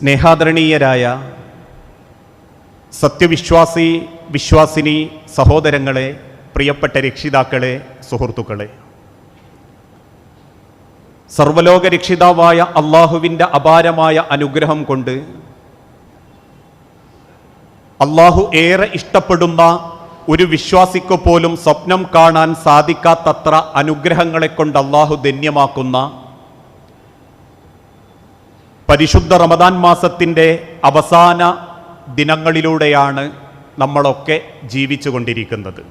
സ്നേഹാദരണീയരായ സത്യവിശ്വാസി വിശ്വാസിനി സഹോദരങ്ങളെ പ്രിയപ്പെട്ട രക്ഷിതാക്കളെ സുഹൃത്തുക്കളെ. സർവലോക രക്ഷിതാവായ അള്ളാഹുവിന്റെ അപാരമായ അനുഗ്രഹം കൊണ്ട് അള്ളാഹു ഏറെ ഇഷ്ടപ്പെടുന്ന ഒരു വിശ്വാസിക്ക് പോലും സ്വപ്നം കാണാൻ സാധിക്കാത്തത്ര അനുഗ്രഹങ്ങളെ കൊണ്ട് അള്ളാഹു ധന്യമാക്കുന്ന പരിശുദ്ധ റമദാൻ മാസത്തിന്റെ അവസാന ദിനങ്ങളിലൂടെയാണ് നമ്മളൊക്കെ ജീവിച്ചു കൊണ്ടിരിക്കുന്നത്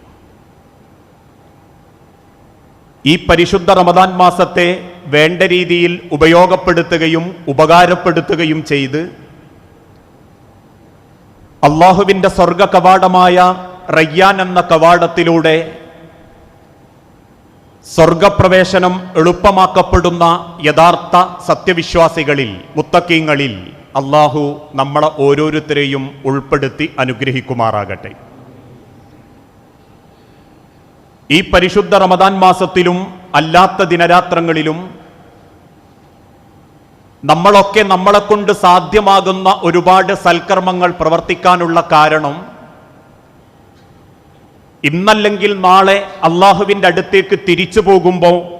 ഈ പരിശുദ്ധ റമദാൻ മാസത്തെ വേണ്ട രീതിയിൽ ഉപയോഗപ്പെടുത്തുകയും ഉപകാരപ്പെടുത്തുകയും ചെയ്ത് അള്ളാഹുവിന്റെ സ്വർഗ കവാടമായ റയ്യാൻ എന്ന കവാടത്തിലൂടെ സ്വർഗപ്രവേശനം എളുപ്പമാക്കപ്പെടുന്ന യഥാർത്ഥ സത്യവിശ്വാസികളിൽ മുത്തക്കീങ്ങളിൽ അള്ളാഹു നമ്മളെ ഓരോരുത്തരെയും ഉൾപ്പെടുത്തി അനുഗ്രഹിക്കുമാറാകട്ടെ. ഈ പരിശുദ്ധ റമദാൻ മാസത്തിലും അല്ലാത്ത ദിനരാത്രങ്ങളിലും നമ്മളൊക്കെ നമ്മളെക്കൊണ്ട് സാധ്യമാകുന്ന ഒരുപാട് സൽക്കർമ്മങ്ങൾ പ്രവർത്തിക്കാനുള്ള കാരണം ഇന്നല്ലെങ്കിൽ നാളെ അള്ളാഹുവിന്റെ അടുത്തേക്ക് തിരിച്ചു പോകുമ്പോൾ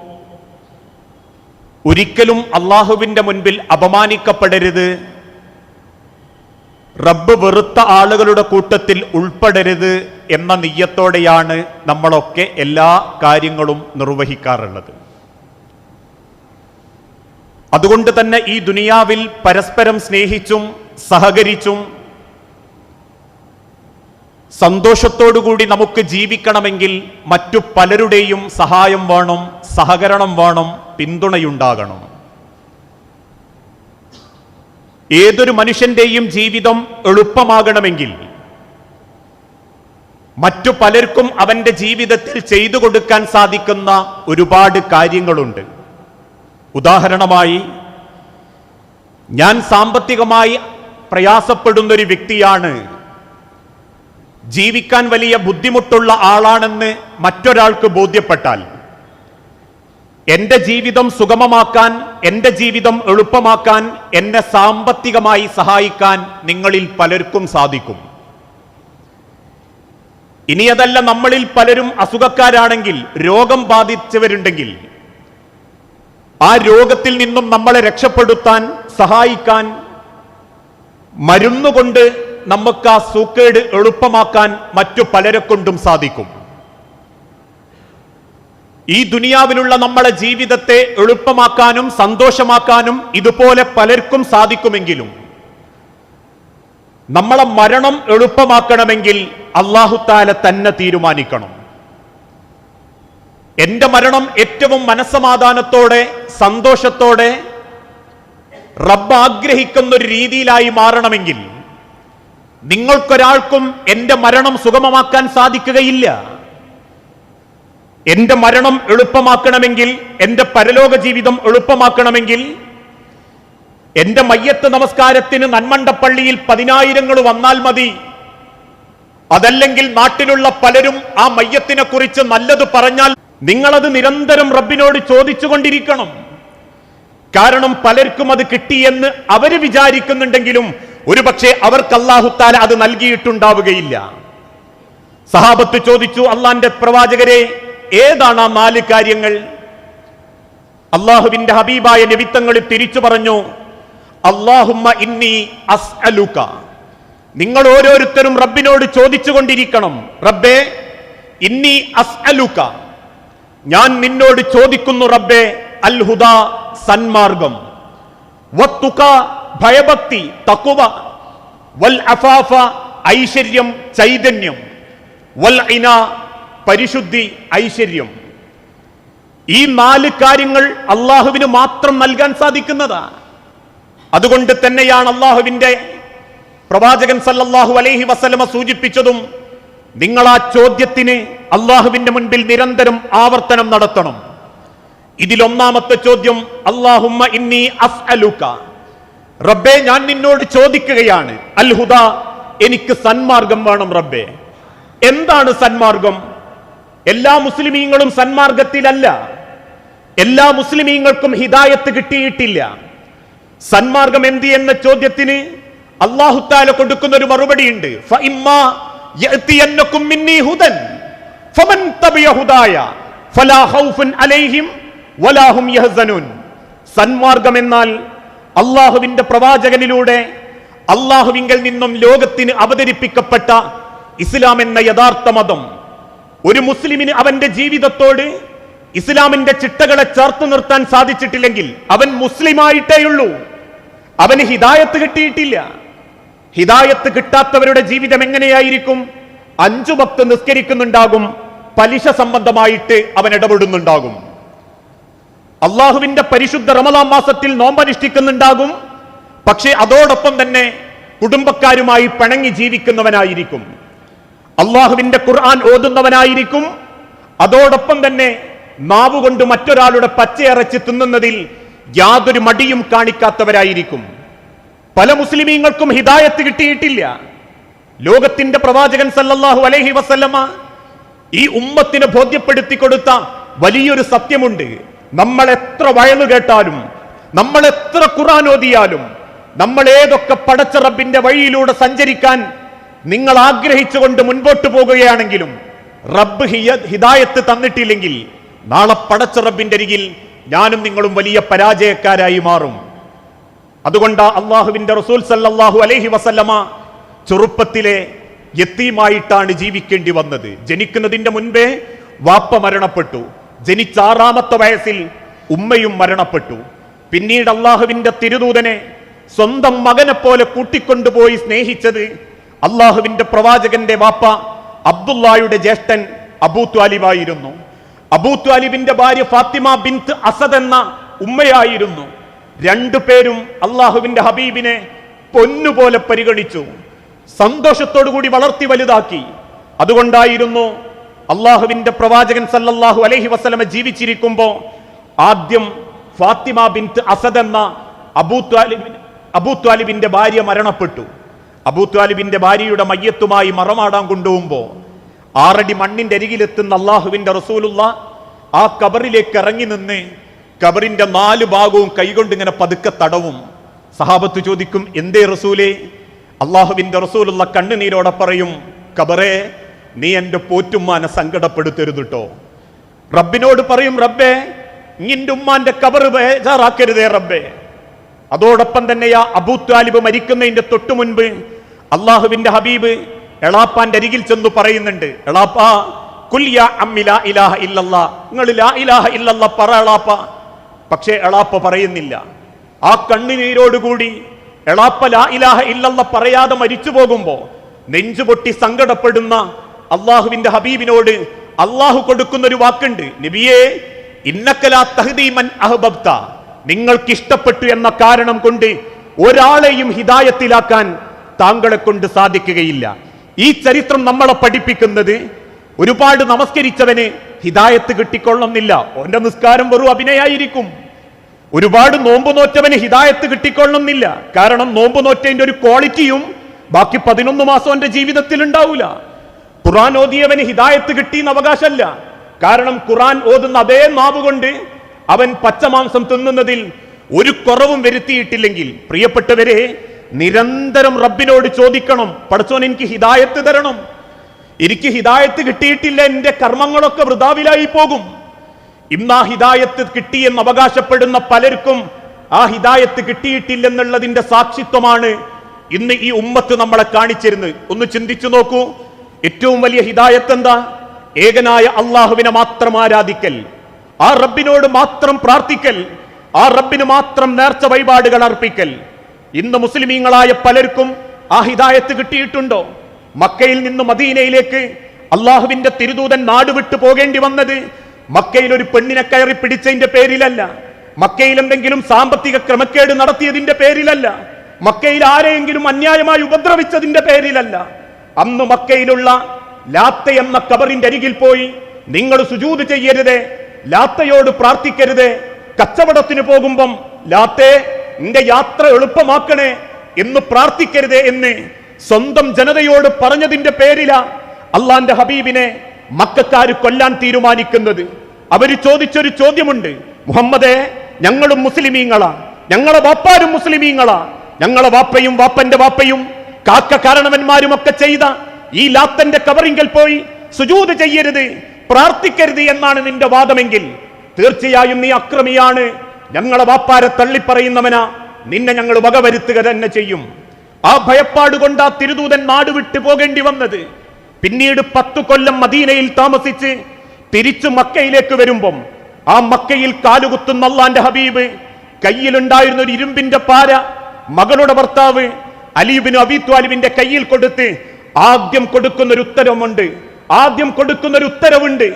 ഒരിക്കലും അള്ളാഹുവിന്റെ മുൻപിൽ അപമാനിക്കപ്പെടരുത്. റബ്ബ് വെറുത്ത ആളുകളുടെ കൂട്ടത്തിൽ ഉൾപ്പെടരുത് എന്ന നെയ്യത്തോടെയാണ് നമ്മളൊക്കെ എല്ലാ കാര്യങ്ങളും നിർവഹിക്കാറുള്ളത്. അതുകൊണ്ട് തന്നെ ഈ ദുനിയാവിൽ പരസ്പരം സ്നേഹിച്ചും സഹകരിച്ചും സന്തോഷത്തോടുകൂടി നമുക്ക് ജീവിക്കണമെങ്കിൽ മറ്റു പലരുടെയും സഹായം വേണം സഹകരണം വേണം പിന്തുണയുണ്ടാകണം. ഏതൊരു മനുഷ്യന്റെയും ജീവിതം എളുപ്പമാകണമെങ്കിൽ മറ്റു പലർക്കും അവന്റെ ജീവിതത്തിൽ ചെയ്തു കൊടുക്കാൻ സാധിക്കുന്ന ഒരുപാട് കാര്യങ്ങളുണ്ട്. ഉദാഹരണമായി ഞാൻ സാമ്പത്തികമായി പ്രയാസപ്പെടുന്നൊരു വ്യക്തിയാണ്. ജീവിക്കാൻ വലിയ ബുദ്ധിമുട്ടുള്ള ആളാണെന്ന് മറ്റൊരാൾക്ക് ബോധ്യപ്പെട്ടാൽ എന്റെ ജീവിതം സുഗമമാക്കാൻ എന്റെ ജീവിതം എളുപ്പമാക്കാൻ എന്നെ സാമ്പത്തികമായി സഹായിക്കാൻ നിങ്ങളിൽ പലർക്കും സാധിക്കും. ഇനി അതല്ല നമ്മളിൽ പലരും അസുഖക്കാരാണെങ്കിൽ രോഗം ബാധിച്ചവരുണ്ടെങ്കിൽ ആ രോഗത്തിൽ നിന്നും നമ്മളെ രക്ഷപ്പെടുത്താൻ സഹായിക്കാൻ മരുന്നുകൊണ്ട് നമുക്ക് ആ സൂക്കേട് എളുപ്പമാക്കാൻ മറ്റു പലരെ കൊണ്ടും സാധിക്കും. ഈ ദുനിയാവിലുള്ള നമ്മളെ ജീവിതത്തെ എളുപ്പമാക്കാനും സന്തോഷമാക്കാനും ഇതുപോലെ പലർക്കും സാധിക്കുമെങ്കിലും നമ്മളെ മരണം എളുപ്പമാക്കണമെങ്കിൽ അള്ളാഹുത്താല തന്നെ തീരുമാനിക്കണം. എന്റെ മരണം ഏറ്റവും മനസ്സമാധാനത്തോടെ സന്തോഷത്തോടെ റബ്ബ് ആഗ്രഹിക്കുന്ന ഒരു രീതിയിലായി മാറണമെങ്കിൽ നിങ്ങൾക്കൊരാൾക്കും എന്റെ മരണം സുഗമമാക്കാൻ സാധിക്കുകയില്ല. എന്റെ മരണം എളുപ്പമാക്കണമെങ്കിൽ എന്റെ പരലോക ജീവിതം എളുപ്പമാക്കണമെങ്കിൽ എന്റെ മയ്യത്ത് നമസ്കാരത്തിന് നന്മണ്ടപ്പള്ളിയിൽ പതിനായിരങ്ങൾ വന്നാൽ മതി. അതല്ലെങ്കിൽ നാട്ടിലുള്ള പലരും ആ മയ്യത്തിനെ കുറിച്ച് നല്ലത് പറഞ്ഞാൽ നിങ്ങളത് നിരന്തരം റബ്ബിനോട് ചോദിച്ചുകൊണ്ടിരിക്കണം. കാരണം പലർക്കും അത് കിട്ടിയെന്ന് അവർ വിചാരിക്കുന്നുണ്ടെങ്കിലും ഒരുപക്ഷെ അവർക്ക് അള്ളാഹുത്താല അത് നൽകിയിട്ടുണ്ടാവുകയില്ല. സഹാബത്ത് ചോദിച്ചു അള്ളാന്റെ പ്രവാചകരെ ഏതാണ് ആ നാല് കാര്യങ്ങൾ? അള്ളാഹുവിന്റെ ഹബീബായ നിമിത്തങ്ങൾ തിരിച്ചു പറഞ്ഞു അള്ളാഹുമ്മ ഇന്നി അസ്അലുക. നിങ്ങൾ ഓരോരുത്തരും റബ്ബിനോട് ചോദിച്ചുകൊണ്ടിരിക്കണം റബ്ബേ ഇന്നി അസ് അലുക്ക ഞാൻ നിന്നോട് ചോദിക്കുന്നു റബ്ബേ അൽ ഹുദ സന്മാർഗം ഭയഭക്തി തക്കുവ. വൽ അഫാഫ ഐശ്വര്യം ചൈതന്യം. വൽ ഇന പരിശുദ്ധി ഐശ്വര്യം. ഈ നാല് കാര്യങ്ങൾ അള്ളാഹുവിന് മാത്രം നൽകാൻ സാധിക്കുന്നതാ. അതുകൊണ്ട് തന്നെയാണ് അള്ളാഹുവിന്റെ പ്രവാചകൻ സല്ലല്ലാഹു അലൈഹി വസലമ സൂചിപ്പിച്ചതും നിങ്ങൾ ആ ചോദ്യത്തിന് അള്ളാഹുവിന്റെ മുൻപിൽ നിരന്തരം ആവർത്തനം നടത്തണം. ഇതിലൊന്നാമത്തെ ചോദ്യം അള്ളാഹുമ്മ ഇന്നി അസ്അലുക റബ്ബേ ഞാൻ നിന്നോട് ചോദിക്കുകയാണ്. അൽഹുദ എനിക്ക് സന്മാർഗം വേണം റബ്ബെ. എന്താണ് സന്മാർഗം? എല്ലാ മുസ്ലിമീങ്ങളും സന്മാർഗത്തിലല്ല. എല്ലാ മുസ്ലിമീങ്ങൾക്കും ഹിദായത്ത് കിട്ടിയിട്ടില്ല. സന്മാർഗം എന്ത് എന്ന ചോദ്യത്തിന് അള്ളാഹുത്താല കൊടുക്കുന്ന ഒരു മറുപടി ഉണ്ട് സന്മാർഗം എന്നാൽ അള്ളാഹുവിന്റെ പ്രവാചകനിലൂടെ അള്ളാഹുവിങ്കൽ നിന്നും ലോകത്തിന് അവതരിപ്പിക്കപ്പെട്ട ഇസ്ലാം എന്ന യഥാർത്ഥ മതം. ഒരു മുസ്ലിമിന് അവന്റെ ജീവിതത്തോട് ഇസ്ലാമിന്റെ ചിട്ടകളെ ചേർത്ത് നിർത്താൻ സാധിച്ചിട്ടില്ലെങ്കിൽ അവൻ മുസ്ലിമായിട്ടേയുള്ളൂ അവന് ഹിദായത്ത് കിട്ടിയിട്ടില്ല. ഹിദായത്ത് കിട്ടാത്തവരുടെ ജീവിതം എങ്ങനെയായിരിക്കും? അഞ്ചു ഭക്ത് നിസ്കരിക്കുന്നുണ്ടാകും പലിശ സംബന്ധമായിട്ട് അവൻ ഇടപെടുന്നുണ്ടാകും. അള്ളാഹുവിന്റെ പരിശുദ്ധ റമദാൻ മാസത്തിൽ നോമ്പനുഷ്ഠിക്കുന്നുണ്ടാകും. പക്ഷേ അതോടൊപ്പം തന്നെ കുടുംബക്കാരുമായി പിണങ്ങി ജീവിക്കുന്നവനായിരിക്കും. അള്ളാഹുവിന്റെ ഖുർആൻ ഓതുന്നവനായിരിക്കും. അതോടൊപ്പം തന്നെ നാവുകൊണ്ട് മറ്റൊരാളുടെ പച്ചയറച്ച് തിന്നുന്നതിൽ യാതൊരു മടിയും കാണിക്കാത്തവരായിരിക്കും. പല മുസ്ലിമീങ്ങൾക്കും ഹിദായത്ത് കിട്ടിയിട്ടില്ല. ലോകത്തിന്റെ പ്രവാചകൻ സല്ലല്ലാഹു അലൈഹി വസല്ലമ ഈ ഉമ്മത്തിന് ബോധ്യപ്പെടുത്തി കൊടുത്ത വലിയൊരു സത്യമുണ്ട്. നമ്മൾ എത്ര വയലു കേട്ടാലും നമ്മൾ എത്ര ഖുറാൻ ഓതിയാലും നമ്മൾ ഏതൊക്കെ പടച്ച റബ്ബിന്റെ വഴിയിലൂടെ സഞ്ചരിക്കാൻ നിങ്ങൾ ആഗ്രഹിച്ചുകൊണ്ട് മുൻപോട്ട് പോകുകയാണെങ്കിലും റബ്ബ് ഹിദായത്ത് തന്നിട്ടില്ലെങ്കിൽ നാളെ പടച്ച റബ്ബിന്റെ അരികിൽ ഞാനും നിങ്ങളും വലിയ പരാജയക്കാരായി മാറും. അതുകൊണ്ട് അള്ളാഹുവിന്റെ റസൂൽ സല്ലാഹു അലൈഹി വസല്ലമ ചെറുപ്പത്തിലെ യത്തീമായിട്ടാണ് ജീവിക്കേണ്ടി വന്നത്. ജനിക്കുന്നതിന്റെ മുൻപേ വാപ്പ മരണപ്പെട്ടു. ജനിച്ച ആറാമത്തെ വയസ്സിൽ ഉമ്മയും മരണപ്പെട്ടു. പിന്നീട് അള്ളാഹുവിന്റെ തിരുദൂതനെ സ്വന്തം മകനെ പോലെ കൂട്ടിക്കൊണ്ടുപോയി സ്നേഹിച്ചത് അള്ളാഹുവിന്റെ പ്രവാചകന്റെ വാപ്പ അബ്ദുല്ലായുടെ ജ്യേഷ്ഠൻ അബൂ ത്വാലിബായിരുന്നു. അബൂ ത്വാലിബിന്റെ ഭാര്യ ഫാത്തിമ ബിൻത് അസദ് എന്ന ഉമ്മയായിരുന്നു. രണ്ടുപേരും അള്ളാഹുവിന്റെ ഹബീബിനെ പൊന്നുപോലെ പരിഗണിച്ചു. സന്തോഷത്തോടു കൂടി വളർത്തി വലുതാക്കി. അതുകൊണ്ടായിരുന്നു അള്ളാഹുവിന്റെ പ്രവാചകൻ സല്ലല്ലാഹു അലൈഹി വസ്ലമ ജീവിച്ചിരിക്കുമ്പോൾ ആദ്യം ഫാത്തിമ ബിൻത്ത് അസദ് എന്ന അബൂ അബൂ ഭാര്യ മരണപ്പെട്ടു. അബൂ ഭാര്യയുടെ മയ്യത്തുമായി മറമാടാൻ കൊണ്ടുപോകുമ്പോ ആറടി മണ്ണിന്റെ അരികിലെത്തുന്ന അള്ളാഹുവിന്റെ റസൂലുള്ള ആ കബറിലേക്ക് ഇറങ്ങി നിന്ന് കബറിന്റെ നാല് ഭാഗവും കൈകൊണ്ട് ഇങ്ങനെ പതുക്കെ തടവും. സഹാബത്ത് ചോദിക്കും എന്തേ റസൂലേ? അള്ളാഹുവിന്റെ റസൂലുള്ള കണ്ണുനീരോടെ പറയും കബറേ നീ എന്റെ പോറ്റുമ്മാനെ സങ്കടപ്പെടുത്തരുത് കേട്ടോ റബ്ബിനോട് പറയും റബ്ബേ നിന്റെ ഉമ്മാന്റെ കബറ് ബേജാറാക്കരുതേ റബ്ബേ. അതോടൊപ്പം തന്നെ ആ അബൂ താലിബ് മരിക്കുന്നതിന്റെ തൊട്ടു മുൻപ് അള്ളാഹുവിന്റെ ഹബീബ് എളാപ്പാന്റെ അരികിൽ ചെന്ന് പറയുന്നുണ്ട് എളാപ്പ നിങ്ങൾ പറ എളാപ്പ. പക്ഷേ എളാപ്പ പറയുന്നില്ല. ആ കണ്ണുനീരോടുകൂടി എളാപ്പ ലാ ഇലാഹ ഇല്ലല്ല പറയാതെ മരിച്ചു പോകുമ്പോ നെഞ്ചുപൊട്ടി സങ്കടപ്പെടുന്ന അള്ളാഹുവിന്റെ ഹബീബിനോട് അള്ളാഹു കൊടുക്കുന്ന ഒരു വാക്കുണ്ട്. നബിയേ ഇന്നക്കലാ തഹദീമൻ അഹബബ്ത. നിങ്ങൾക്ക് ഇഷ്ടപ്പെട്ടു എന്ന കാരണം കൊണ്ട് ഒരാളെയും ഹിതായത്തിലാക്കാൻ താങ്കളെ കൊണ്ട് സാധിക്കുകയില്ല. ഈ ചരിത്രം നമ്മളെ പഠിപ്പിക്കുന്നത് ഒരുപാട് നമസ്കരിച്ചവന് ഹിദായത്ത് കിട്ടിക്കൊള്ളണമെന്നില്ല. ഓന്റെ നിസ്കാരം വെറും അഭിനയായിരിക്കും. ഒരുപാട് നോമ്പ് നോറ്റവന് ഹിദായത്ത് കിട്ടിക്കൊള്ളണമെന്നില്ല. കാരണം നോമ്പ് നോറ്റതിന്റെ ഒരു ക്വാളിറ്റിയും ബാക്കി പതിനൊന്ന് മാസം എന്റെ ജീവിതത്തിൽ ഉണ്ടാവൂല ഖുറാൻ ഓതിയവന് ഹിദായത്ത് കിട്ടിയെന്ന് അവകാശമല്ല. കാരണം ഖുറാൻ ഓതുന്ന അതേ നാവ് കൊണ്ട് അവൻ പച്ചമാംസം തിന്നുന്നതിൽ ഒരു കുറവും വരുത്തിയിട്ടില്ലെങ്കിൽ പ്രിയപ്പെട്ടവരെ നിരന്തരം റബ്ബിനോട് ചോദിക്കണം പടച്ചോൻ എനിക്ക് ഹിദായത്ത് തരണം. എനിക്ക് ഹിദായത്ത് കിട്ടിയിട്ടില്ല എന്റെ കർമ്മങ്ങളൊക്കെ വൃതാവിലായി പോകും. ഇന്ന് ആ ഹിദായത്ത് കിട്ടിയെന്ന് അവകാശപ്പെടുന്ന പലർക്കും ആ ഹിദായത്ത് കിട്ടിയിട്ടില്ലെന്നുള്ളതിന്റെ സാക്ഷിത്വമാണ് ഇന്ന് ഈ ഉമ്മത്ത് നമ്മളെ കാണിച്ചിരുന്നത്. ഒന്ന് ചിന്തിച്ചു നോക്കൂ. ഏറ്റവും വലിയ ഹിദായത്ത് എന്താ ഏകനായ അള്ളാഹുവിനെ മാത്രം ആരാധിക്കൽ. ആ റബ്ബിനോട് മാത്രം പ്രാർത്ഥിക്കൽ. ആ റബ്ബിന് മാത്രം നേർച്ച വഴിപാടുകൾ അർപ്പിക്കൽ. ഇന്ന് മുസ്ലിമീങ്ങളായ പലർക്കും ആ ഹിദായത്ത് കിട്ടിയിട്ടുണ്ടോ? മക്കയിൽ നിന്ന് മദീനയിലേക്ക് അള്ളാഹുവിന്റെ തിരുദൂതൻ നാടുവിട്ടു പോകേണ്ടി വന്നത് മക്കയിൽ ഒരു പെണ്ണിനെ കയറി പിടിച്ചതിന്റെ പേരിലല്ല. മക്കയിൽ എന്തെങ്കിലും സാമ്പത്തിക ക്രമക്കേട് നടത്തിയതിന്റെ പേരിലല്ല. മക്കയിൽ ആരെയെങ്കിലും അന്യായമായി ഉപദ്രവിച്ചതിന്റെ പേരിലല്ല. അന്ന് മക്കയിലുള്ള ലാത്ത എന്ന കബറിന്റെ അരികിൽ പോയി നിങ്ങൾ സുജൂത് ചെയ്യരുത് ലാത്തയോട് പ്രാർത്ഥിക്കരുത്. കച്ചവടത്തിന് പോകുമ്പം ലാത്തേ നിന്റെ യാത്ര എളുപ്പമാക്കണേ എന്ന് പ്രാർത്ഥിക്കരുത് എന്ന് സ്വന്തം ജനതയോട് പറഞ്ഞതിന്റെ പേരില അള്ളാന്റെ ഹബീബിനെ മക്കാര് കൊല്ലാൻ തീരുമാനിക്കുന്നത്. അവർ ചോദിച്ചൊരു ചോദ്യമുണ്ട്. മുഹമ്മദേ ഞങ്ങളും മുസ്ലിമീങ്ങളാ. ഞങ്ങളെ വാപ്പാരും മുസ്ലിമീങ്ങളാ. ഞങ്ങളെ വാപ്പയും വാപ്പന്റെ വാപ്പയും കാക്ക കാരണവന്മാരും ഒക്കെ ചെയ്ത ഈ ലാത്തന്റെ കവറിങ്കൽ പോയി സുജൂത് ചെയ്യരുത് പ്രാർത്ഥിക്കരുത് എന്നാണ് നിന്റെ വാദമെങ്കിൽ. തീർച്ചയായും നീ അക്രമിയാണ്. ഞങ്ങളെ വാപ്പാരെ തള്ളിപ്പറയുന്നവനാ. നിന്നെ ഞങ്ങൾ വകവരുത്തുക തന്നെ ചെയ്യും. ആ ഭയപ്പാട് കൊണ്ട് ആ തിരുദൂതൻ നാട് വിട്ടു പോകേണ്ടി വന്നത്. പിന്നീട് പത്തു കൊല്ലം മദീനയിൽ താമസിച്ച് തിരിച്ചു മക്കയിലേക്ക് വരുമ്പം ആ മക്കയിൽ കാലുകുത്തുന്ന അള്ളാന്റെ ഹബീബ് കയ്യിലുണ്ടായിരുന്ന ഒരു ഇരുമ്പിന്റെ പാര മകളുടെ ഭർത്താവ് അലീബിന് അബിത്വാലിബിന്റെ കയ്യിൽ കൊടുത്ത് ആദ്യം കൊടുക്കുന്ന ഒരു ഉത്തരവുമുണ്ട്. ആദ്യം കൊടുക്കുന്ന ഒരു ഉത്തരവുണ്ട്.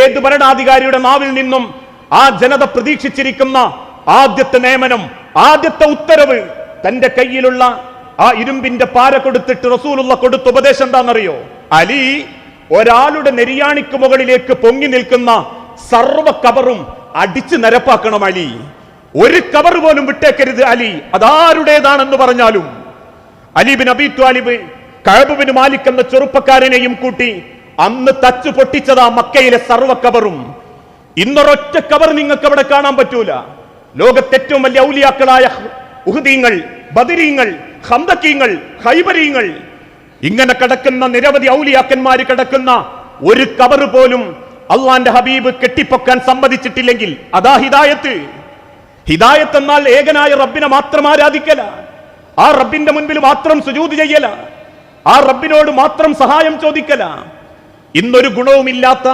ഏത് ഭരണാധികാരിയുടെ നാവിൽ നിന്നും ആ ജനത പ്രതീക്ഷിച്ചിരിക്കുന്ന ആദ്യത്തെ നിയമനം ആദ്യത്തെ ഉത്തരവ് തന്റെ കയ്യിലുള്ള ആ ഇരുമ്പിന്റെ പാര കൊടുത്തിട്ട് റസൂലുള്ള കൊടുത്ത ഉപദേശം എന്താണെന്നറിയോ? അലി ഒരാളുടെ നെരിയാണിക്ക് മുകളിലേക്ക് പൊങ്ങി നിൽക്കുന്ന സർവ കബറും അടിച്ചു നിരപ്പാക്കണം അലി. ഒരു കബർ പോലും വിട്ടേക്കരുത് അലി. അതാരുടേതാണെന്ന് പറഞ്ഞാലും. അലിബിൻ അബി ത്വാലിബ് കഴബുബിന് മാലിക് എന്ന ചെറുപ്പക്കാരനെയും കൂട്ടി അന്ന് തച്ചു പൊട്ടിച്ചതാ മക്കയിലെ സർവ കബറും ഇന്നൊരൊറ്റ കബർ നിങ്ങൾക്ക് അവിടെ കാണാൻ പറ്റൂല. ലോകത്തെ ഏറ്റവും വലിയ ഔലിയാക്കളായ ഉഹദീങ്ങൾ ബദരീങ്ങൾ ഹന്തക്കീങ്ങൾ ഹൈബരീങ്ങൾ ഇങ്ങനെ കിടക്കുന്ന നിരവധി ഔലിയാക്കന്മാര് കിടക്കുന്ന ഒരു കബർ പോലും അള്ളാന്റെ ഹബീബ് കെട്ടിപ്പൊക്കാൻ സമ്മതിച്ചിട്ടില്ലെങ്കിൽ അതാ ഹിദായത്ത്. ഹിദായത്ത് എന്നാൽ ഏകനായ റബ്ബിനെ മാത്രം ആരാധിക്കല. ആ റബ്ബിന്റെ മുൻപിൽ മാത്രം സുജൂത് ചെയ്യല. ആ റബ്ബിനോട് മാത്രം സഹായം ചോദിക്കല. ഇന്നൊരു ഗുണവുമില്ലാത്ത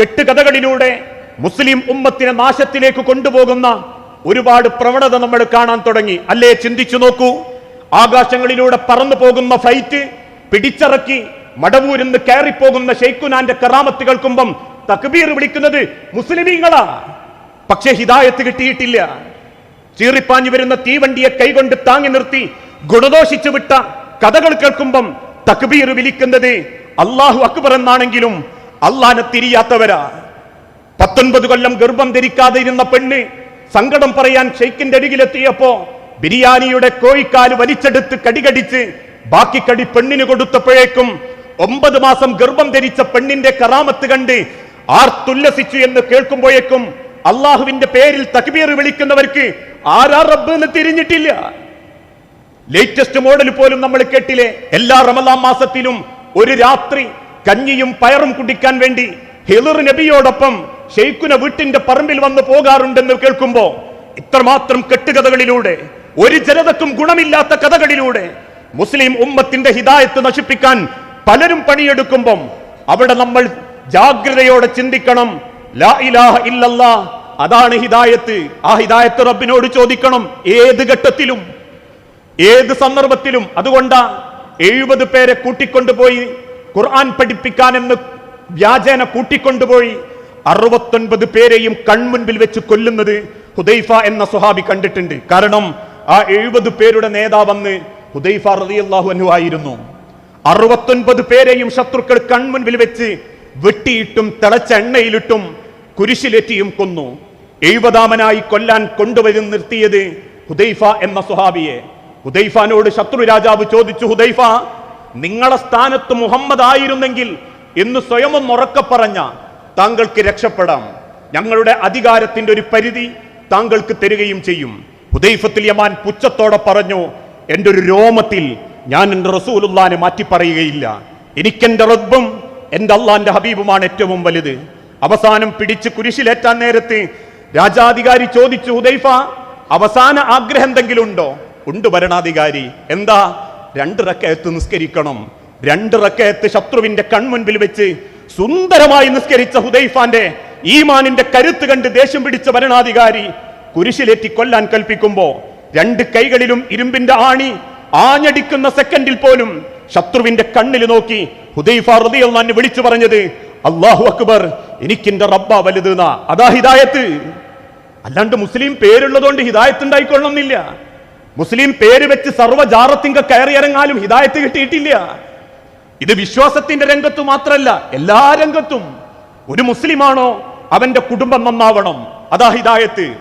കെട്ടുകഥകളിലൂടെ മുസ്ലിം ഉമ്മത്തിനെ നാശത്തിലേക്ക് കൊണ്ടുപോകുന്ന ഒരുപാട് പ്രവണത നമ്മൾ കാണാൻ തുടങ്ങി. അല്ലേ ചിന്തിച്ചു നോക്കൂ. ആകാശങ്ങളിലൂടെ പറന്നു പോകുന്ന ഫ്ലൈറ്റ് പിടിച്ചിറക്കി മടവൂരിന്ന് കയറിപ്പോകുന്ന ഷെയ്ഖുനാന്റെ കറാമത്ത് കേൾക്കുമ്പം തക്ബീർ വിളിക്കുന്നത് മുസ്ലിമീങ്ങളാ. പക്ഷെ ഹിദായത്ത് കിട്ടിയിട്ടില്ല. ചീറിപ്പാഞ്ഞു വരുന്ന തീവണ്ടിയെ കൈകൊണ്ട് താങ്ങി നിർത്തി ഗുണദോഷിച്ചു വിട്ട കഥകൾ കേൾക്കുമ്പം തക്ബീർ വിളിക്കുന്നത് അള്ളാഹു അക്ബർ എന്നാണെങ്കിലും അള്ളാനെ തിരിയാത്തവരാ. പത്തൊൻപത് കൊല്ലം ഗർഭം ധരിക്കാതെ ഇരുന്ന പെണ്ണ് സങ്കടം പറയാൻ ഷെയ്ഖിന്റെ അരികിലെത്തിയപ്പോ ബിരിയാണിയുടെ കോഴിക്കാൽ വലിച്ചെടുത്ത് കടികടിച്ച് ബാക്കി കടി പെണ്ണിന് കൊടുത്തപ്പോഴേക്കും ഒമ്പത് മാസം ഗർഭം ധരിച്ച പെണ്ണിന്റെ കറാമത്ത് കണ്ട് ആർത്തുല്ലസിച്ചു എന്ന് കേൾക്കുമ്പോഴേക്കും അള്ളാഹുവിന്റെ പേരിൽ തക്ബീർ വിളിക്കുന്നവർക്ക് ആരാ റബ്ബ് എന്ന് തിരിഞ്ഞിട്ടില്ല. ലേറ്റസ്റ്റ് മോഡൽ പോലും നമ്മൾ കേട്ടില്ലേ? എല്ലാ റമലാം മാസത്തിലും ഒരു രാത്രി കഞ്ഞിയും പയറും കുടിക്കാൻ വേണ്ടി ഹെലുർ നബിയോടൊപ്പം ഷെയ്ഖുന വീട്ടിന്റെ പറമ്പിൽ വന്ന് പോകാറുണ്ടെന്ന് കേൾക്കുമ്പോ ഇത്രമാത്രം കെട്ടുകഥകളിലൂടെ ഒരു ജനതക്കും ഗുണമില്ലാത്ത കഥകളിലൂടെ മുസ്ലിം ഉമ്മത്തിന്റെ ഹിതായത്ത് നശിപ്പിക്കാൻ പലരും പണിയെടുക്കുമ്പം അവിടെ നമ്മൾ ജാഗ്രതയോടെ ചിന്തിക്കണം. ലാ ഇലാഹ ഇല്ലല്ലാ അതാണ് ഹിദായത്ത്. ആ ഹിദായത്ത് റബ്ബിനോട് ചോദിക്കണം ഏത് ഘട്ടത്തിലും ഏത് സന്ദർഭത്തിലും. അതുകൊണ്ടാ എഴുപത് പേരെ കൂട്ടിക്കൊണ്ടുപോയി ഖുർആൻ പഠിപ്പിക്കാൻ എന്ന് വ്യാജേന കൂട്ടിക്കൊണ്ടുപോയി അറുപത്തൊൻപത് പേരെയും കൺമുൻപിൽ വെച്ച് കൊല്ലുന്നത് ഹുദൈഫ എന്ന സുഹാബി കണ്ടിട്ടുണ്ട്. കാരണം ആ എഴുപത് പേരുടെ നേതാവെന്ന് ഹുദൈഫ റളിയല്ലാഹു അൻഹു ആയിരുന്നു. അറുപത്തൊൻപത് പേരെയും ശത്രുക്കൾ കൺമുൻപിൽ വെച്ച് വെട്ടിയിട്ടും തിളച്ച എണ്ണയിലിട്ടും കുരിശിലേറ്റിയും കൊന്നു. എഴുപതാമനായി കൊല്ലാൻ കൊണ്ടുവരും നിർത്തിയത് ഹുദൈഫ എന്ന സുഹാബിയെ ഹുദൈഫാനോട് ശത്രു രാജാവ് ചോദിച്ചു ഹുദൈഫ നിങ്ങളെ സ്ഥാനത്ത് മുഹമ്മദ് ആയിരുന്നെങ്കിൽ എന്ന് സ്വയം ഉറക്ക പറഞ്ഞ താങ്കൾക്ക് രക്ഷപ്പെടാം. ഞങ്ങളുടെ അധികാരത്തിന്റെ ഒരു പരിധി താങ്കൾക്ക് തരികയും ചെയ്യും. ഹുദൈഫത്തിൽ യമാൻ പുച്ഛത്തോടെ പറഞ്ഞു എന്റെ ഒരു രോമത്തിൽ ഞാൻ എന്റെ റസൂലുള്ളാനെ മാറ്റി പറയുകയില്ല. എനിക്കെന്റെ റബ്ബും എന്റെ അള്ളാന്റെ ഹബീബുമാണ് ഏറ്റവും വലുത്. അവസാനം പിടിച്ച് കുരിശിലേറ്റാൻ നേരത്ത് രാജാധികാരി ചോദിച്ചു ഹുദൈഫ അവസാന ആഗ്രഹം എന്തെങ്കിലും ഉണ്ടോ ഉണ്ട് ഭരണാധികാരി. എന്താ? രണ്ട് റക്കയത്ത് നിസ്കരിക്കണം. രണ്ട് റക്കയത്ത് ശത്രുവിന്റെ കൺമുൻപിൽ വെച്ച് സുന്ദരമായി നിസ്കരിച്ച ഹുദൈഫാന്റെ ഈമാനിന്റെ കരുത്ത് കണ്ട് ദേഷ്യം പിടിച്ച ഭരണാധികാരി കുരിശിലേറ്റി കൊല്ലാൻ കൽപ്പിക്കുമ്പോ രണ്ട് കൈകളിലും ഇരുമ്പിന്റെ ആണി ആഞ്ഞടിക്കുന്ന സെക്കൻഡിൽ പോലും ശത്രുവിന്റെ കണ്ണിൽ നോക്കി ഹുദൈഫ റളിയല്ലാഹു വിളിച്ചു പറഞ്ഞത് അള്ളാഹു അക്ബർ എനിക്കിന്റെ റബ്ബ വലുത്. അതാ ഹിദായത്ത്. അല്ലാണ്ട് മുസ്ലിം പേരുള്ളതുകൊണ്ട് ഹിദായത്ത് ഉണ്ടായിക്കൊള്ളണമെന്നില്ല. മുസ്ലിം പേര് വെച്ച് സർവജാറത്തിങ്ക കയറിയിറങ്ങാലും ഹിദായത്ത് കിട്ടിയിട്ടില്ല. ഇത് വിശ്വാസത്തിന്റെ രംഗത്തു മാത്രമല്ല എല്ലാ രംഗത്തും. ഒരു മുസ്ലിമാണോ അവന്റെ കുടുംബം നന്നാവണം? അതാ ഹിദായത്ത്.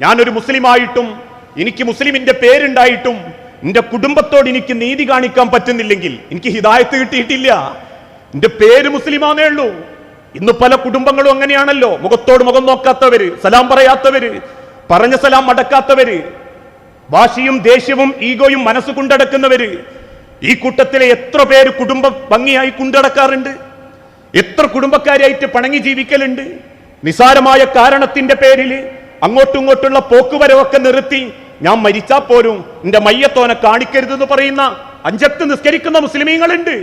ഞാനൊരു മുസ്ലിമായിട്ടും എനിക്ക് മുസ്ലിമിന്റെ പേരുണ്ടായിട്ടും എന്റെ കുടുംബത്തോട് എനിക്ക് നീതി കാണിക്കാൻ പറ്റുന്നില്ലെങ്കിൽ എനിക്ക് ഹിദായത്ത് കിട്ടിയിട്ടില്ല. എന്റെ പേര് മുസ്ലിമാന്നേ ഉള്ളൂ. ഇന്ന് പല കുടുംബങ്ങളും അങ്ങനെയാണല്ലോ. മുഖത്തോട് മുഖം നോക്കാത്തവര് സലാം പറയാത്തവര് പറഞ്ഞ സലാം മടക്കാത്തവര് വാശിയും ദേഷ്യവും ഈഗോയും മനസ്സ് കൊണ്ടടക്കുന്നവര് ഈ കൂട്ടത്തിലെ എത്ര പേര് കുടുംബം ഭംഗിയായി കൊണ്ടടക്കാറുണ്ട്? എത്ര കുടുംബക്കാരായിട്ട് പണങ്ങി ജീവിക്കലുണ്ട്? നിസാരമായ കാരണത്തിന്റെ പേരിൽ അങ്ങോട്ടും ഇങ്ങോട്ടുള്ള പോക്കുവരവൊക്കെ നിർത്തി ഞാൻ മരിച്ചാ പോരും എന്റെ മയ്യത്തോനെ കാണിക്കരുതെന്ന് പറയുന്ന അഞ്ചത്ത് നിസ്കരിക്കുന്ന മുസ്ലിമീങ്ങളുണ്ട്.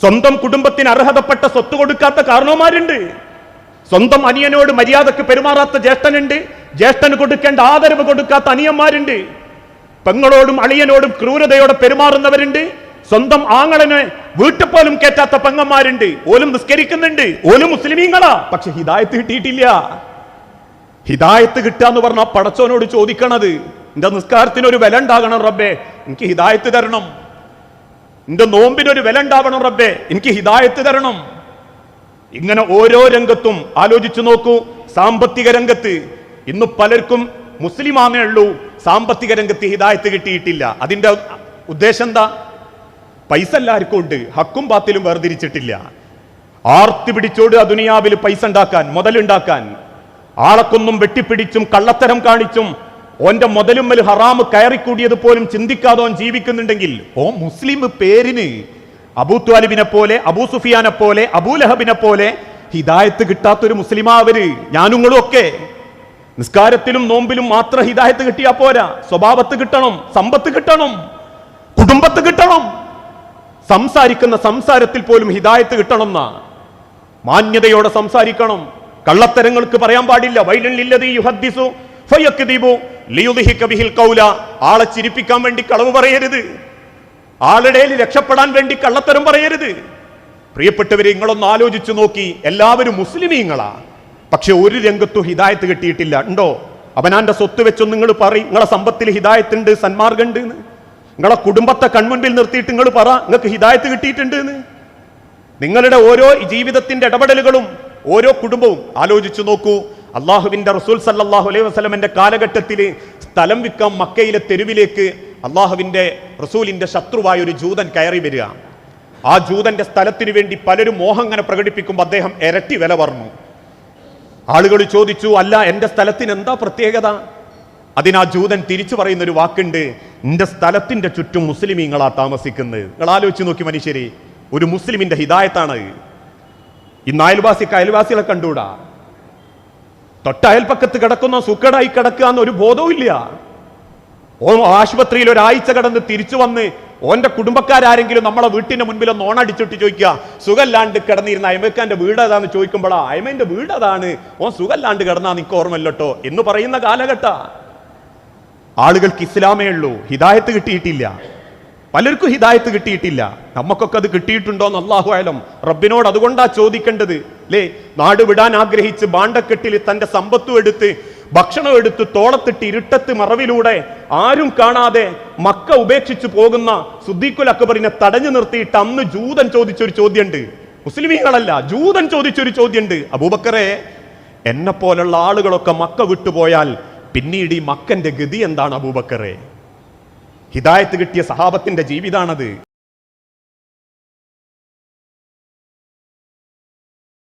സ്വന്തം കുടുംബത്തിന് അർഹതപ്പെട്ട സ്വത്ത് കൊടുക്കാത്ത കാരണവന്മാരുണ്ട്. സ്വന്തം അനിയനോട് മര്യാദയ്ക്ക് പെരുമാറാത്ത ജ്യേഷ്ഠനുണ്ട്. ജ്യേഷ്ഠന് കൊടുക്കേണ്ട ആദരവ് കൊടുക്കാത്ത അനിയന്മാരുണ്ട്. പെങ്ങളോടും അളിയനോടും ക്രൂരതയോടെ പെരുമാറുന്നവരുണ്ട്. സ്വന്തം ആങ്ങളനെ വീട്ടിൽ പോലും കേറ്റാത്ത പെങ്ങന്മാരുണ്ട്. ഓലും നിസ്കരിക്കുന്നുണ്ട്. ഓലും മുസ്ലിമീങ്ങളാ. പക്ഷെ ഹിദായത്ത് കിട്ടിയിട്ടില്ല. ഹിദായത്ത് കിട്ടാന്ന് പറഞ്ഞ പടച്ചോനോട് ചോദിക്കണത്. എന്റെ നിസ്കാരത്തിന് ഒരു വില ഉണ്ടാകണം റബ്ബേ. എനിക്ക് ഹിദായത്ത് തരണം. എന്റെ നോമ്പിനൊരു വില ഉണ്ടാവണം റബ്ബേ. എനിക്ക് ഹിദായത്ത് തരണം. ഇങ്ങനെ ഓരോ രംഗത്തും ആലോചിച്ചു നോക്കൂ. സാമ്പത്തിക രംഗത്ത് ഇന്ന് പലർക്കും മുസ്ലിമാമേ ഉള്ളൂ. സാമ്പത്തിക രംഗത്ത് ഹിദായത്ത് കിട്ടിയിട്ടില്ല. അതിന്റെ ഉദ്ദേശം എന്താ? പൈസ എല്ലാവർക്കും ഉണ്ട്. ഹക്കും പാത്തിലും വേർതിരിച്ചിട്ടില്ല. ആർത്തി പിടിച്ചോട് അതുനിയാവിൽ പൈസ ഉണ്ടാക്കാൻ മുതലുണ്ടാക്കാൻ. ആളക്കൊന്നും വെട്ടിപ്പിടിച്ചും കള്ളത്തരം കാണിച്ചും ഓന്റെ മുതലുമ്മൽ ഹറാമ് കയറിക്കൂടിയത് പോലും ചിന്തിക്കാതെ ഓൻ ജീവിക്കുന്നുണ്ടെങ്കിൽ ഓ മുസ്ലിം പേരിന് അബൂ ത്വാലിബിനെ പോലെ അബൂ സുഫിയാനെ പോലെ അബൂലഹബിനെ പോലെ ഹിദായത്ത് കിട്ടാത്തൊരു മുസ്ലിമാ അവർ ഞാനുങ്ങളും ഒക്കെ. നിസ്കാരത്തിലും നോമ്പിലും മാത്രം ഹിദായത്ത് കിട്ടിയാ പോരാ. സ്വഭാവത്ത് കിട്ടണം സമ്പത്ത് കിട്ടണം കുടുംബത്ത് കിട്ടണം. സംസാരിക്കുന്ന സംസാരത്തിൽ പോലും ഹിദായത്ത് കിട്ടണം മാന്യതയോടെ സംസാരിക്കണം. കള്ളത്തരങ്ങൾക്ക് പറയാൻ പാടില്ല. വൈലല്ലില്ലതീ യുഹദ്ദിസു ആളെ ചിരിപ്പിക്കാൻ വേണ്ടി കളവ് പറയരുത്. ആളുടെ രക്ഷപ്പെടാൻ വേണ്ടി കള്ളത്തരം പറയരുത്. പ്രിയപ്പെട്ടവരെ നിങ്ങളൊന്ന് ആലോചിച്ചു നോക്കി. എല്ലാവരും മുസ്ലിമീങ്ങളാ. പക്ഷെ ഒരു രംഗത്തും ഹിദായത്ത് കിട്ടിയിട്ടില്ല. ഉണ്ടോ? അവനാന്റെ സ്വത്ത് വെച്ചൊന്ന് നിങ്ങൾ പറയും നിങ്ങളെ സമ്പത്തിൽ ഹിതായത്തുണ്ട് സന്മാർഗുണ്ട് എന്ന് നിങ്ങളെ കുടുംബത്തെ കൺമുൻപിൽ നിർത്തിയിട്ട് നിങ്ങൾ പറ. നിങ്ങൾക്ക് ഹിദായത്ത് കിട്ടിയിട്ടുണ്ട് എന്ന് നിങ്ങളുടെ ഓരോ ജീവിതത്തിന്റെ ഇടപെടലുകളും ഓരോ കുടുംബവും ആലോചിച്ചു നോക്കൂ. അള്ളാഹുവിന്റെ റസൂൽ സല്ലാഹു അലൈഹി വസല്ലമന്റെ കാലഘട്ടത്തിൽ സ്ഥലം വിൽക്കാൻ മക്കയിലെ തെരുവിലേക്ക് അള്ളാഹുവിന്റെ റസൂലിന്റെ ശത്രുവായ ഒരു ജൂതൻ കയറി വരിക. ആ ജൂതന്റെ സ്ഥലത്തിനു വേണ്ടി പലരും മോഹങ്ങനെ പ്രകടിപ്പിക്കുമ്പോൾ അദ്ദേഹം ഇരട്ടി വില പറഞ്ഞു. ആളുകൾ ചോദിച്ചു അല്ല എന്റെ സ്ഥലത്തിന് എന്താ പ്രത്യേകത? അതിനാ ജൂതൻ തിരിച്ചു പറയുന്ന ഒരു വാക്കുണ്ട് എന്റെ സ്ഥലത്തിന്റെ ചുറ്റും മുസ്ലിമീങ്ങളാ താമസിക്കുന്നത്. നിങ്ങൾ ആലോചിച്ച് നോക്കി മനുഷ്യരെ ഒരു മുസ്ലിമിന്റെ ഹിതായത്താണ് ഇന്ന് അയൽവാസിക്ക് അയൽവാസികളെ കണ്ടൂടാ തൊട്ട അയൽപ്പക്കത്ത് കിടക്കുന്ന സുക്കടായി കിടക്കുക എന്ന് ഒരു ബോധവും ഇല്ല. ഓ ആശുപത്രിയിൽ ഒരാഴ്ച കടന്ന് തിരിച്ചു വന്ന് ഓന്റെ കുടുംബക്കാരെങ്കിലും നമ്മളെ വീട്ടിന്റെ മുൻപിൽ ഒന്ന് ഓണടിച്ചിട്ട് ചോദിക്കുക സുഖല്ലാണ്ട് കിടന്നിരുന്ന അയമക്കാന്റെ വീട് ഏതാന്ന് ചോദിക്കുമ്പോഴാ അയമേന്റെ വീട് അതാണ് ഓൻ സുഖല്ലാണ്ട് കിടന്നാ നിക്ക് ഓർമ്മല്ലോട്ടോ എന്ന് പറയുന്ന കാലഘട്ട. ആളുകൾക്ക് ഇസ്ലാമേ ഉള്ളൂ ഹിദായത്ത് കിട്ടിയിട്ടില്ല. പലർക്കും ഹിദായത്ത് കിട്ടിയിട്ടില്ല. നമുക്കൊക്കെ അത് കിട്ടിയിട്ടുണ്ടോ എന്ന് ആയാലും റബ്ബിനോട് അതുകൊണ്ടാ ചോദിക്കേണ്ടത്. അല്ലേ നാട് വിടാൻ ആഗ്രഹിച്ച് ബാണ്ടക്കെട്ടിൽ തന്റെ സമ്പത്തും എടുത്ത് ഭക്ഷണം എടുത്ത് തോളത്തിട്ട് ഇരുട്ടത്ത് മറവിലൂടെ ആരും കാണാതെ മക്ക ഉപേക്ഷിച്ചു പോകുന്ന സുദ്ദീഖുൽ അക്ബറിനെ തടഞ്ഞു നിർത്തിയിട്ട് അന്ന് ജൂതൻ ചോദിച്ചൊരു ചോദ്യമുണ്ട് മുസ്ലിമീങ്ങളല്ല ജൂതൻ ചോദിച്ചൊരു ചോദ്യമുണ്ട് അബൂബക്കറെ എന്നെ പോലുള്ള ആളുകളൊക്കെ മക്ക വിട്ടുപോയാൽ പിന്നീട് ഈ മക്കന്റെ ഗതി എന്താണ് അബൂബക്കറെ? ഹിദായത്ത് കിട്ടിയ സഹാബത്തിന്റെ ജീവിതാണത്.